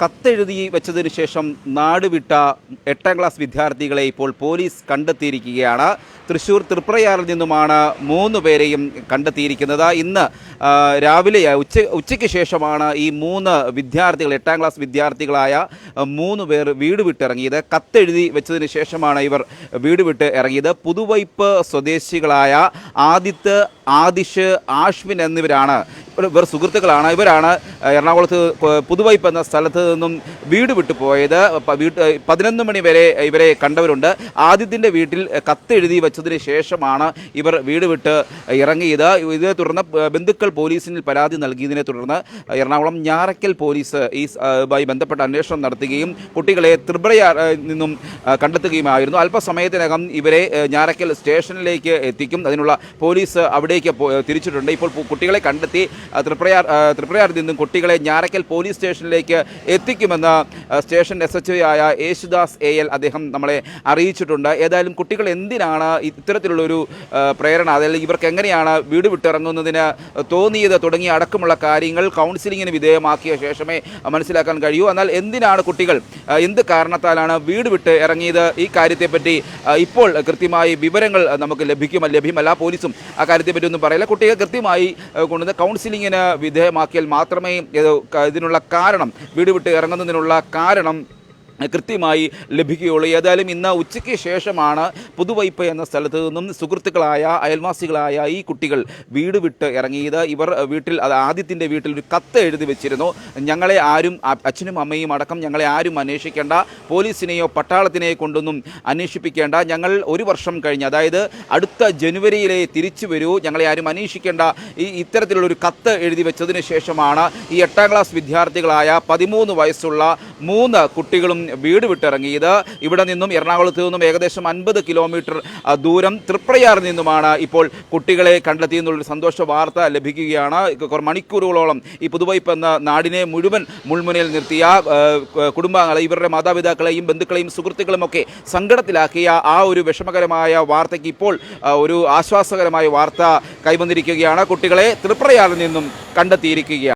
കത്തെഴുതി വെച്ചതിന് ശേഷം നാടുവിട്ട എട്ടാം ക്ലാസ് വിദ്യാർത്ഥികളെ ഇപ്പോൾ പോലീസ് കണ്ടെത്തിയിരിക്കുകയാണ്. തൃശൂർ തൃപ്രയാറിൽ നിന്നുമാണ് മൂന്ന് പേരെയും കണ്ടെത്തിയിരിക്കുന്നത്. ഇന്ന് രാവിലെ ഉച്ച ഉച്ചയ്ക്ക് ശേഷമാണ് ഈ മൂന്ന് വിദ്യാർത്ഥികൾ എട്ടാം ക്ലാസ് വിദ്യാർത്ഥികളായ മൂന്ന് പേർ വീട് വിട്ടിറങ്ങിയത്. കത്തെഴുതി വെച്ചതിന് ശേഷമാണ് ഇവർ വീട് വിട്ട് ഇറങ്ങിയത്. പുതുവൈപ്പ് സ്വദേശികളായ ആദിത്ത് ആദിഷ് ആഷ്മിൻ എന്നിവരാണ്. ഇവർ സുഹൃത്തുക്കളാണ്. ഇവരാണ് എറണാകുളത്ത് പുതുവൈപ്പ് എന്ന സ്ഥലത്ത് നിന്നും വീട് വിട്ടു പോയത്. വീട്ട് പതിനൊന്ന് മണി വരെ ഇവരെ കണ്ടവരുണ്ട്. ആദിത്യന്റെ വീട്ടിൽ കത്തെഴുതി വെച്ചതിന് ശേഷമാണ് ഇവർ വീട് വിട്ട് ഇറങ്ങിയത്. ഇതിനെ തുടർന്ന് ബന്ധുക്കൾ പോലീസിന് പരാതി നൽകിയതിനെ തുടർന്ന് എറണാകുളം ഞാറയ്ക്കൽ പോലീസ് ഈ ബന്ധപ്പെട്ട അന്വേഷണം നടത്തുകയും കുട്ടികളെ ത്രിപുരയാർ നിന്നും കണ്ടെത്തുകയുമായിരുന്നു. അല്പസമയത്തിനകം ഇവരെ ഞാറക്കൽ സ്റ്റേഷനിലേക്ക് എത്തിക്കും. അതിനുള്ള പോലീസ് അവിടേക്ക് തിരിച്ചിട്ടുണ്ട്. ഇപ്പോൾ കുട്ടികളെ കണ്ടെത്തി ത്രിപുരയാർ ത്രിപുരയാറിൽ നിന്നും കുട്ടികളെ ഞാറക്കൽ പോലീസ് സ്റ്റേഷനിലേക്ക് എത്തിക്കുമെന്ന് സ്റ്റേഷൻ എസ് എച്ച് ആയ യേശുദാസ് എ എൽ അദ്ദേഹം നമ്മളെ അറിയിച്ചിട്ടുണ്ട്. ഏതായാലും കുട്ടികൾ എന്തിനാണ് ഇത്തരത്തിലുള്ളൊരു പ്രേരണ? അതായത് ഇവർക്ക് എങ്ങനെയാണ് വീട് വിട്ടിറങ്ങുന്നതിന് തോന്നിയത് തുടങ്ങിയ അടക്കമുള്ള കാര്യങ്ങൾ കൗൺസിലിങ്ങിന് വിധേയമാക്കിയ ശേഷമേ മനസ്സിലാക്കാൻ കഴിയൂ. എന്നാൽ എന്തിനാണ് കുട്ടികൾ എന്ത് കാരണത്താലാണ് വീട് വിട്ട് ഇറങ്ങിയത്? ഈ കാര്യത്തെപ്പറ്റി ഇപ്പോൾ കൃത്യമായി വിവരങ്ങൾ നമുക്ക് ലഭിക്കും ലഭ്യമല്ല. പോലീസും ആ കാര്യത്തെപ്പറ്റി ഒന്നും പറയില്ല. കുട്ടികൾ കൃത്യമായി കൊണ്ടുവന്ന് കൗൺസിലിങ്ങിന് വിധേയമാക്കിയാൽ മാത്രമേ ഇതിനുള്ള കാരണം വീട് വിട്ട് ഇറങ്ങുന്നതിനുള്ള കാരണം കൃത്യമായി ലഭിക്കുകയുള്ളൂ. ഏതായാലും ഇന്ന് ഉച്ചയ്ക്ക് ശേഷമാണ് പുതുവൈപ്പ് എന്ന സ്ഥലത്ത് നിന്നും സുഹൃത്തുക്കളായ അയൽവാസികളായ ഈ കുട്ടികൾ വീട് വിട്ട് ഇറങ്ങിയത്. ഇവർ വീട്ടിൽ അത് ആദ്യത്തിന്റെ വീട്ടിൽ ഒരു കത്ത് എഴുതി വെച്ചിരുന്നു. ഞങ്ങളെ ആരും അച്ഛനും അമ്മയും അടക്കം ഞങ്ങളെ ആരും അന്വേഷിക്കേണ്ട. പോലീസിനെയോ പട്ടാളത്തിനെയോ കൊണ്ടൊന്നും അന്വേഷിപ്പിക്കേണ്ട. ഞങ്ങൾ ഒരു വർഷം കഴിഞ്ഞ് അതായത് അടുത്ത ജനുവരിയിലെ തിരിച്ചു വരൂ. ഞങ്ങളെ ആരും അന്വേഷിക്കേണ്ട. ഈ ഇത്തരത്തിലുള്ളൊരു കത്ത് എഴുതി വെച്ചതിന് ശേഷമാണ് ഈ എട്ടാം ക്ലാസ് വിദ്യാർത്ഥികളായ പതിമൂന്ന് വയസ്സുള്ള മൂന്ന് കുട്ടികളും വീട് വിട്ടിറങ്ങിയത്. ഇവിടെ നിന്നും എറണാകുളത്ത് നിന്നും ഏകദേശം അൻപത് കിലോമീറ്റർ ദൂരം തൃപ്രയാറിൽ നിന്നുമാണ് ഇപ്പോൾ കുട്ടികളെ കണ്ടെത്തിയെന്നുള്ളൊരു സന്തോഷ വാർത്ത ലഭിക്കുകയാണ്. കുറെ മണിക്കൂറുകളോളം ഈ പുതുവൈപ്പ് എന്ന നാടിനെ മുഴുവൻ മുൾമുനയിൽ നിർത്തിയ കുടുംബാംഗങ്ങളെ ഇവരുടെ മാതാപിതാക്കളെയും ബന്ധുക്കളെയും സുഹൃത്തുക്കളും ഒക്കെ സങ്കടത്തിലാക്കിയ ആ ഒരു വിഷമകരമായ വാർത്തയ്ക്ക് ഇപ്പോൾ ഒരു ആശ്വാസകരമായ വാർത്ത കൈവന്നിരിക്കുകയാണ്. കുട്ടികളെ തൃപ്രയാറിൽ നിന്നും കണ്ടെത്തിയിരിക്കുകയാണ്.